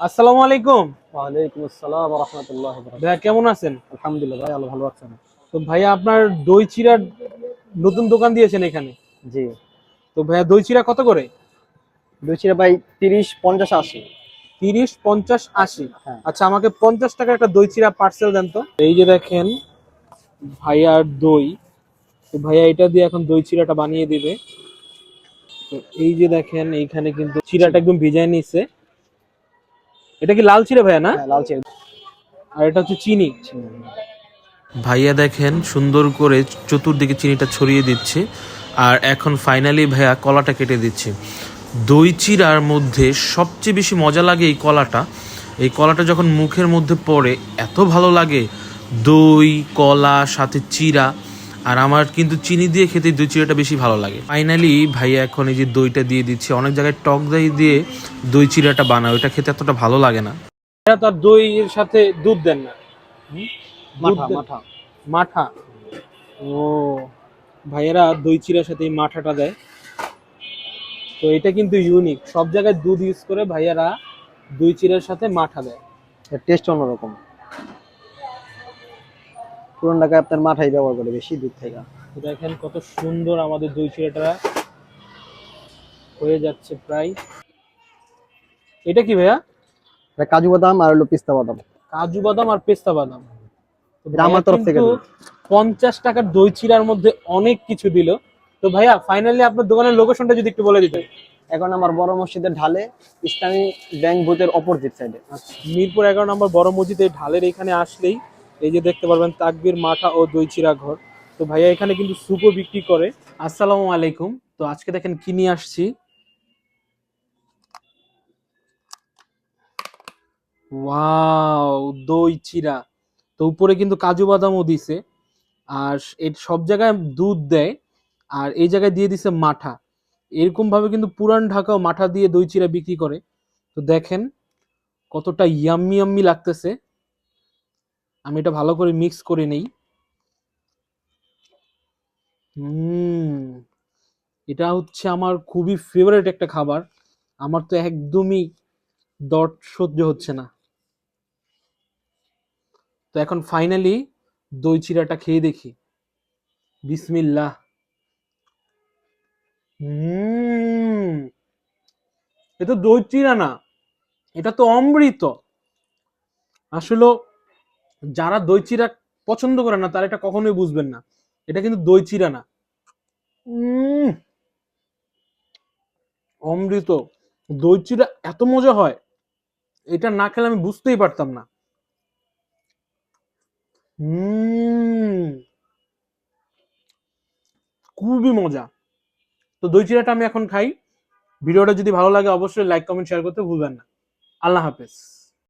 আসসালামু আলাইকুম। ওয়ালাইকুম আসসালাম রহমতুল্লাহ ভাইয়া কেমন আছেন? আলহামদুলিল্লাহ ভাই আল্লাহ ভালো আছেন। তো ভাইয়া আপনার দই চিড়ার নতুন দোকান দিয়েছেন এখানে? জি। তো ভাইয়া দই চিড়া কত করে? দুই চিরা ভাই তিরিশ পঞ্চাশ আশি। তিরিশ পঞ্চাশ আশি। হ্যাঁ। আচ্ছা আমাকে পঞ্চাশ টাকা একটা দই চিড়া পার্সেল দেন তো। এই যে দেখেন ভাইয়ার দই। তো ভাইয়া এটা দিয়ে এখন দই চিড়াটা বানিয়ে দিবে। তো এই যে দেখেন এইখানে কিন্তু চিড়াটা একদম ভিজায় নিচ্ছে এটা কি লাল চিড়া ভাইয়া না? হ্যাঁ, লাল চিরা আর এটা হচ্ছে চিনি। ভাইয়া দেখেন সুন্দর করে চতুর্দিকে চিনিটা ছড়িয়ে দিচ্ছে। আর এখন ফাইনালি ভাইয়া কলাটা কেটে দিচ্ছে। দই চিরার মধ্যে সবচেয়ে বেশি মজা লাগে এই কলাটা। এই কলাটা যখন মুখের মধ্যে পড়ে এত ভালো লাগে। দই কলা সাথে চিরা আর আমার কিন্তু চিনি দিয়ে খেতে দই চিরাটা বেশি ভালো লাগে। ফাইনালি ভাইয়া এখন এই যে দইটা দিয়ে দিচ্ছে অনেক জায়গায় টক দই দিয়ে দই চিরাটা বানায় ওইটা খেতে এতটা ভালো লাগে না। ভাইয়া তার দইয়ের সাথে দুধ দেন না। মাঠা। মাঠা। মাঠা। ও ভাইয়েরা দই চিড়ার সাথে এই মাঠাটা দেয়। তো এটা কিন্তু ইউনিক সব জায়গায় দুধ ইউজ করে ভাইয়ারা দই চিড়ার সাথে মাঠা দেয়। টেস্ট অন্যরকম। পুরান ঢাকায় আপনার মাঠাই ব্যবহার করে বেশি দুধ থেকে। দেখেন কত সুন্দর আমাদের দই চিড়াটা হয়ে যাচ্ছে প্রায়। এটা কি ভাইয়া? এটা কাজু বাদাম আর হলো পিস্তা বাদাম। কাজু বাদাম আর পেস্তা বাদাম। আমার তরফ থেকে পঞ্চাশ টাকার দই চিড়ার মধ্যে অনেক কিছু দিল। তো ভাইয়া ফাইনালি আপনার দোকানের লোকেশনটা যদি একটু বলে দিতেন। এখন আমার বড় মসজিদের ঢালে ইসলামী ব্যাংক বুথের অপোজিট সাইডে আচ্ছা মিরপুর এগারো নম্বর বড় মসজিদের ঢালের এখানে আসলেই এই যে দেখতে পারবেন, তাকবির মাঠা ও দই চিরা ঘর। তো ভাইয়া, এখানে কিন্তু সুপও বিক্রি করে। আসসালামু আলাইকুম। তো আজকে দেখেন কি নিয়ে আসছি? ওয়াও দই চিরা তো উপরে কিন্তু কাজু বাদামও দিছে। আর এর সব জায়গায় দুধ দেয়। আর এই জায়গায় দিয়ে দিছে মাঠা। এরকম ভাবে কিন্তু পুরান ঢাকাও মাঠা দিয়ে দই চিরা বিক্রি করে। তো দেখেন কতটা ইয়াম্মি ইয়াম্মি লাগতেছে। আমি এটা ভালো করে মিক্স করে নেই। হুম, এটা হচ্ছে আমার খুবই ফেভারিট একটা খাবার। আমার তো একদমই দট সহ্য হচ্ছে না। তো এখন ফাইনালি দই চিরাটা খেয়ে দেখি। বিসমিল্লাহ। হুম এটা দই চিরা না, এটা তো অমৃত। আসলে যারা দই চিরা পছন্দ করে না, তারা এটা কখনোই বুঝবেন না। এটা কিন্তু দই চিরা না। অমৃত, দই চিরা এত মজা হয়, এটা না খেলে আমি বুঝতেই পারতাম না। খুবই মজা। তো দই চিরাটা আমি এখন খাই। ভিডিওটা যদি ভালো লাগে, অবশ্যই লাইক কমেন্ট শেয়ার করতে ভুলবেন না। আল্লাহ হাফেজ।